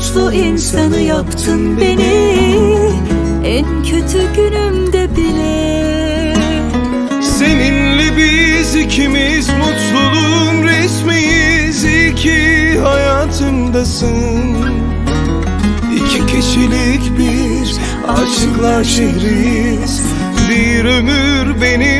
Mutlu insanı yaptın beni. En kötü günümde bile. Seninle biz ikimiz mutluluğun resmiyiz. İyi ki hayatımdasın. İki kişilik bir aşıklar şehriyiz Bir ömür benimle